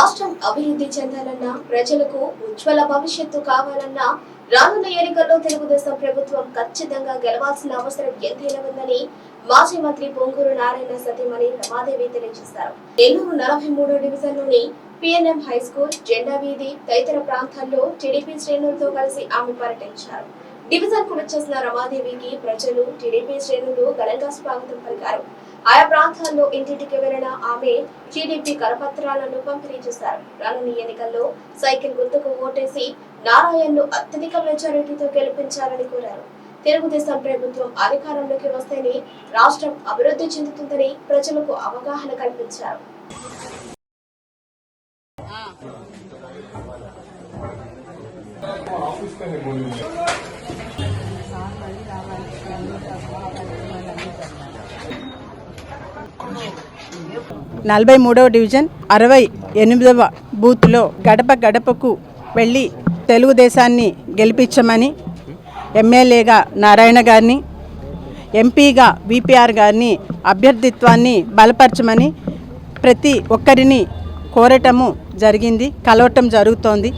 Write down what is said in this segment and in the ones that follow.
రాష్ట్రం అభివృద్ధి చెందాలన్నా ప్రజలకు ఉజ్వల భవిష్యత్తు కావాలన్నా రానున్న ఎన్నికల్లో తెలుగుదేశం ప్రభుత్వం ఖచ్చితంగా గెలవాల్సిన అవసరం ఎంతైనా ఉందని మాజీ మంత్రి పొంగూరు నారాయణ సతీమణి రమాదేవి తెలియజేశారు. నెల్లూరు నలభై మూడో డివిజన్లోని పిఎన్ఎం హై స్కూల్ జెండా వీధి తదితర ప్రాంతాల్లో టీడీపీ శ్రేణులతో కలిసి ఆమె పర్యటించారు. డివిజన్కు వచ్చేసిన రమాదేవికి ప్రజలు టీడీపీ శ్రేణులు ఘనంగా స్వాగతం పలికారు. ఆయా ప్రాంతాల్లో ఇంటింటికి వెళ్ళిన ఆమె టీడీపీ కరపత్రాలను పంపిణీ చేశారు. రానున్న ఎన్నికల్లో సైకిల్ గుర్తుకు ఓటేసి నారాయణను అత్యధిక మెజారిటీతో గెలిపించాలని కోరారు. తెలుగుదేశం ప్రభుత్వం అధికారంలోకి వస్తేనే రాష్ట్రం అభివృద్ధి చెందుతుందని ప్రజలకు అవగాహన కల్పించారు. నలభై మూడవ డివిజన్ అరవై ఎనిమిదవ బూత్లో గడప గడపకు వెళ్ళి తెలుగుదేశాన్ని గెలిపించమని ఎమ్మెల్యేగా నారాయణ గారిని ఎంపీగా విపిఆర్ గారిని అభ్యర్థిత్వాన్ని బలపరచమని ప్రతి ఒక్కరిని కోరటము జరిగింది కలవటం జరుగుతోంది.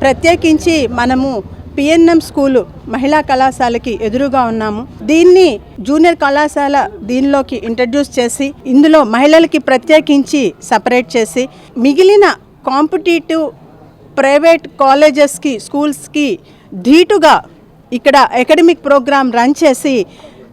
ప్రత్యేకించి మనము పిఎన్ఎం స్కూలు మహిళా కళాశాలకి ఎదురుగా ఉన్నాము. దీన్ని జూనియర్ కళాశాల దీనిలోకి ఇంట్రడ్యూస్ చేసి ఇందులో మహిళలకి ప్రత్యేకించి సపరేట్ చేసి మిగిలిన కాంపిటేటివ్ ప్రైవేట్ కాలేజెస్కి స్కూల్స్కి ధీటుగా ఇక్కడ అకాడమిక్ ప్రోగ్రాం రన్ చేసి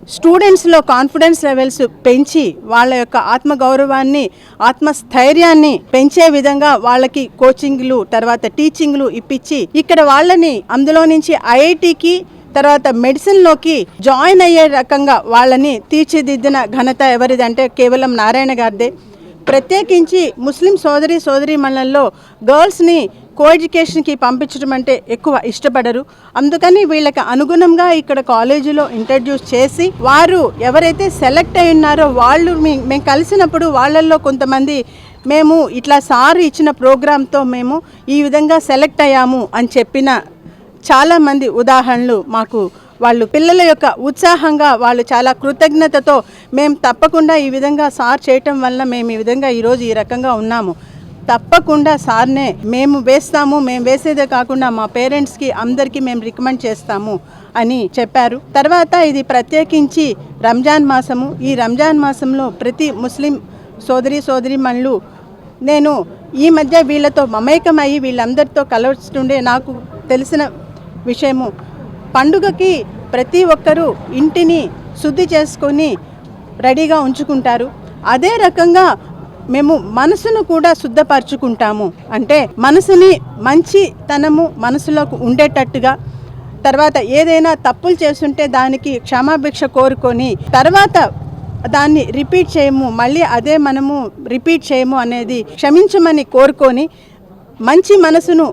స్టూడెంట్స్లో కాన్ఫిడెన్స్ లెవెల్స్ పెంచి వాళ్ళ యొక్క ఆత్మగౌరవాన్ని ఆత్మస్థైర్యాన్ని పెంచే విధంగా వాళ్ళకి కోచింగ్లు తర్వాత టీచింగ్లు ఇప్పించి ఇక్కడ వాళ్ళని అందులో నుంచి ఐఐటికి తర్వాత మెడిసిన్లోకి జాయిన్ అయ్యే రకంగా వాళ్ళని తీర్చిదిద్దిన ఘనత ఎవరిదంటే కేవలం నారాయణ గారిదే. ప్రత్యేకించి ముస్లిం సోదరి సోదరి మండలంలో గర్ల్స్ని కో ఎడ్యుకేషన్కి పంపించడం అంటే ఎక్కువ ఇష్టపడరు. అందుకని వీళ్ళకి అనుగుణంగా ఇక్కడ కాలేజీలో ఇంట్రడ్యూస్ చేసి వారు ఎవరైతే సెలెక్ట్ అయి ఉన్నారో వాళ్ళు మేము కలిసినప్పుడు వాళ్ళల్లో కొంతమంది మేము ఇట్లా సార్ ఇచ్చిన ప్రోగ్రాంతో మేము ఈ విధంగా సెలెక్ట్ అయ్యాము అని చెప్పిన చాలామంది ఉదాహరణలు మాకు వాళ్ళు పిల్లల యొక్క ఉత్సాహంగా వాళ్ళు చాలా కృతజ్ఞతతో మేము తప్పకుండా ఈ విధంగా సార్ చేయటం వల్ల మేము ఈ విధంగా ఈరోజు ఈ రకంగా ఉన్నాము. తప్పకుండా సార్నే మేము వేస్తాము మేము వేసేదే కాకుండా మా పేరెంట్స్కి అందరికీ మేము రికమెండ్ చేస్తాము అని చెప్పారు. తర్వాత ఇది ప్రత్యేకించి రంజాన్ మాసము. ఈ రంజాన్ మాసంలో ప్రతి ముస్లిం సోదరి సోదరి నేను ఈ మధ్య వీళ్ళతో మమేకమయ్యి వీళ్ళందరితో కలవస్తుండే నాకు తెలిసిన విషయము. పండుగకి ప్రతి ఒక్కరూ ఇంటిని శుద్ధి చేసుకొని రెడీగా ఉంచుకుంటారు. అదే రకంగా మేము మనసును కూడా శుద్ధపరచుకుంటాము. అంటే మనసుని మంచితనము మనసులోకి ఉండేటట్టుగా తర్వాత ఏదైనా తప్పులు చేస్తుంటే దానికి క్షమాభిక్ష కోరుకొని తర్వాత దాన్ని రిపీట్ చేయము మళ్ళీ అదే మనము రిపీట్ చేయము అనేది క్షమించమని కోరుకొని మంచి మనసును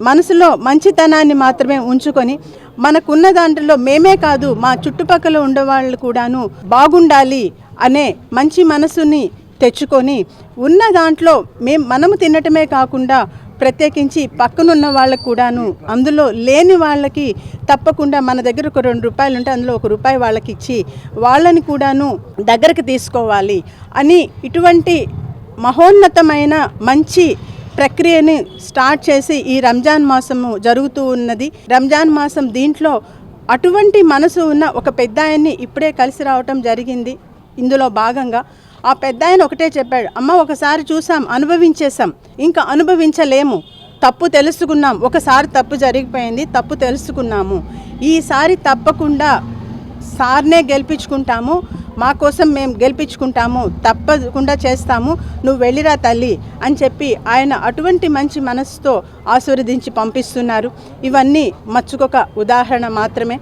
మనసులో మంచితనాన్ని మాత్రమే ఉంచుకొని మనకున్న దాంట్లో మేమే కాదు మా చుట్టుపక్కల ఉండేవాళ్ళు కూడాను బాగుండాలి అనే మంచి మనసుని తెచ్చుకొని ఉన్న దాంట్లో మేం మనము తినటమే కాకుండా ప్రత్యేకించి పక్కనున్న వాళ్ళకు కూడాను అందులో లేని వాళ్ళకి తప్పకుండా మన దగ్గర ఒక రెండు రూపాయలు ఉంటే అందులో ఒక రూపాయి వాళ్ళకి ఇచ్చి వాళ్ళని కూడాను దగ్గరకు తీసుకోవాలి అని ఇటువంటి మహోన్నతమైన మంచి ప్రక్రియని స్టార్ట్ చేసి ఈ రంజాన్ మాసము జరుగుతూ ఉన్నది. రంజాన్ మాసం దీంట్లో అటువంటి మనసు ఉన్న ఒక పెద్ద ఆయన్ని ఇప్పుడే కలిసి రావటం జరిగింది. ఇందులో భాగంగా ఆ పెద్ద ఆయన ఒకటే చెప్పాడు అమ్మ ఒకసారి చూసాం అనుభవించేసాం ఇంకా అనుభవించలేము. తప్పు తెలుసుకున్నాం. ఒకసారి తప్పు జరిగిపోయింది తప్పు తెలుసుకున్నాము. ఈసారి తప్పకుండా సార్నే గెలిపించుకుంటాము. మా కోసం మేము గెలిపించుకుంటాము తప్పకుండా చేస్తాము నువ్వు వెళ్ళిరా తల్లి అని చెప్పి ఆయన అటువంటి మంచి మనసుతో ఆశీర్వదించి పంపిస్తున్నారు. ఇవన్నీ మచ్చుకొక ఉదాహరణ మాత్రమే.